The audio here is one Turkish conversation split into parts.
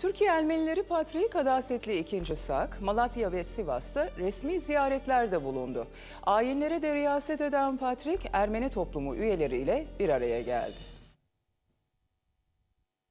Türkiye Ermenileri Patriği Kadasetli 2. Sak, Malatya ve Sivas'ta resmi ziyaretlerde bulundu. Ayinlere de riyaset eden Patrik, Ermeni toplumu üyeleriyle bir araya geldi.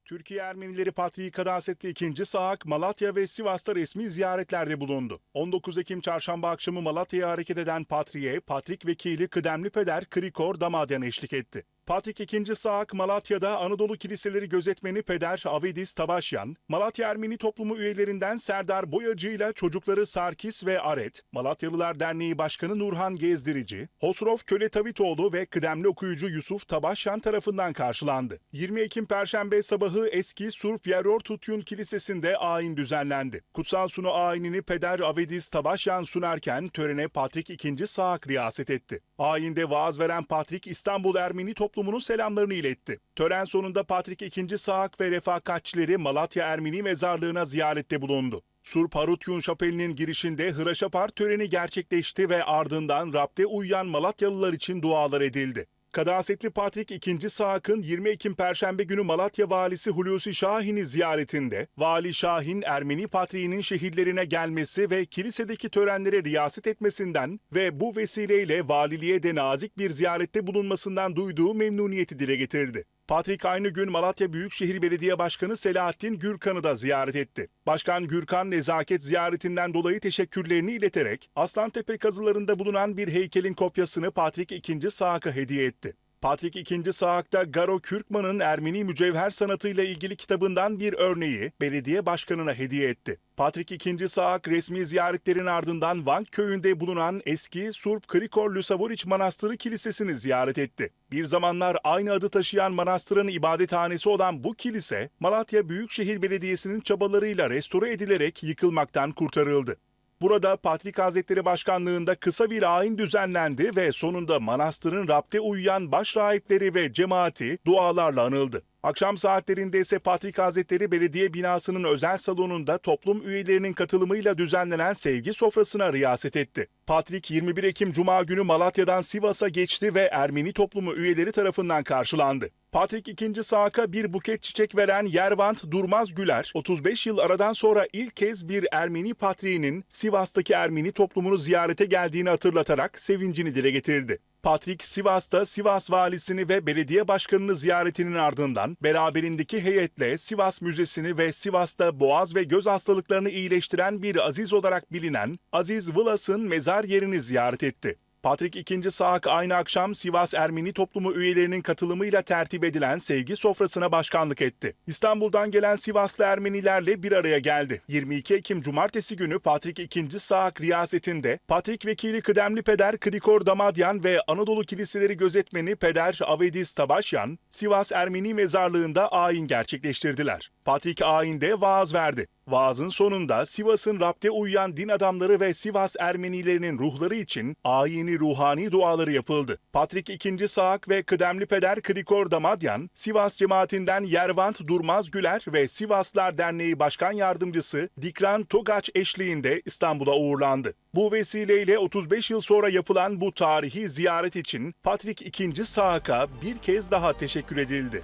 Türkiye Ermenileri Patriği Kadasetli 2. Saak, Malatya ve Sivas'ta resmi ziyaretlerde bulundu. 19 Ekim çarşamba akşamı Malatya'ya hareket eden Patriğe, Patrik Vekili Kıdemli Peder Krikor Damadyan eşlik etti. Patrik II. Saak, Malatya'da Anadolu Kiliseleri Gözetmeni Peder Avedis Tabaşyan, Malatya Ermeni toplumu üyelerinden Serdar Boyacı ile çocukları Sarkis ve Aret, Malatyalılar Derneği Başkanı Nurhan Gezdirici, Hosrov Köle Tavitoğlu ve kıdemli okuyucu Yusuf Tabaşyan tarafından karşılandı. 20 Ekim Perşembe sabahı eski Surp Yeror Tutyun Kilisesi'nde ayin düzenlendi. Kutsal sunu ayinini Peder Avedis Tabaşyan sunarken törene Patrik II. Saak riyaset etti. Ayinde vaaz veren Patrik İstanbul Ermeni toplumunun selamlarını iletti. Tören sonunda Patrik II. Saak ve refakatçileri Malatya Ermeni mezarlığına ziyarette bulundu. Sur Parutyun Şapeli'nin girişinde Hıraşapar töreni gerçekleşti ve ardından rapte uyuyan Malatyalılar için dualar edildi. Kadasetli Patrik II. Saak'ın 20 Ekim Perşembe günü Malatya Valisi Hulusi Şahin'i ziyaretinde, Vali Şahin Ermeni Patriğinin şehirlerine gelmesi ve kilisedeki törenlere riyaset etmesinden ve bu vesileyle valiliğe de nazik bir ziyarette bulunmasından duyduğu memnuniyeti dile getirdi. Patrik aynı gün Malatya Büyükşehir Belediye Başkanı Selahattin Gürkan'ı da ziyaret etti. Başkan Gürkan nezaket ziyaretinden dolayı teşekkürlerini ileterek Aslantepe kazılarında bulunan bir heykelin kopyasını Patrik II. Saak'a hediye etti. Patrik II. Saak'ta Garo Kürkman'ın Ermeni mücevher sanatıyla ilgili kitabından bir örneği belediye başkanına hediye etti. Patrik II. Saak resmi ziyaretlerin ardından Van köyünde bulunan eski Surp Krikor Lusavoriç Manastırı Kilisesi'ni ziyaret etti. Bir zamanlar aynı adı taşıyan manastırın ibadethanesi olan bu kilise, Malatya Büyükşehir Belediyesi'nin çabalarıyla restore edilerek yıkılmaktan kurtarıldı. Burada Patrik Hazretleri Başkanlığında kısa bir ayin düzenlendi ve sonunda manastırın rapte uyuyan baş rahipleri ve cemaati dualarla anıldı. Akşam saatlerinde ise Patrik Hazretleri Belediye binasının özel salonunda toplum üyelerinin katılımıyla düzenlenen sevgi sofrasına riyaset etti. Patrik 21 Ekim Cuma günü Malatya'dan Sivas'a geçti ve Ermeni toplumu üyeleri tarafından karşılandı. Patrik II. Saak'a bir buket çiçek veren Yervant Durmaz Güler, 35 yıl aradan sonra ilk kez bir Ermeni patriğinin Sivas'taki Ermeni toplumunu ziyarete geldiğini hatırlatarak sevincini dile getirdi. Patrik Sivas'ta Sivas valisini ve belediye başkanını ziyaretinin ardından beraberindeki heyetle Sivas Müzesi'ni ve Sivas'ta boğaz ve göz hastalıklarını iyileştiren bir aziz olarak bilinen Aziz Vılas'ın mezar yerini ziyaret etti. Patrik II. Saak aynı akşam Sivas Ermeni toplumu üyelerinin katılımıyla tertip edilen sevgi sofrasına başkanlık etti. İstanbul'dan gelen Sivaslı Ermenilerle bir araya geldi. 22 Ekim Cumartesi günü Patrik II. Saak riyasetinde Patrik Vekili Kıdemli Peder Krikor Damadyan ve Anadolu Kiliseleri Gözetmeni Peder Avedis Tabaşyan, Sivas Ermeni Mezarlığı'nda ayin gerçekleştirdiler. Patrik ayinde vaaz verdi. Vaazın sonunda Sivas'ın rapte uyuyan din adamları ve Sivas Ermenilerinin ruhları için ayini ruhani duaları yapıldı. Patrik II. Saak ve kıdemli peder Krikor Damadyan, Sivas cemaatinden Yervant Durmaz Güler ve Sivaslar Derneği Başkan Yardımcısı Dikran Togaç eşliğinde İstanbul'a uğurlandı. Bu vesileyle 35 yıl sonra yapılan bu tarihi ziyaret için Patrik II. Saak'a bir kez daha teşekkür edildi.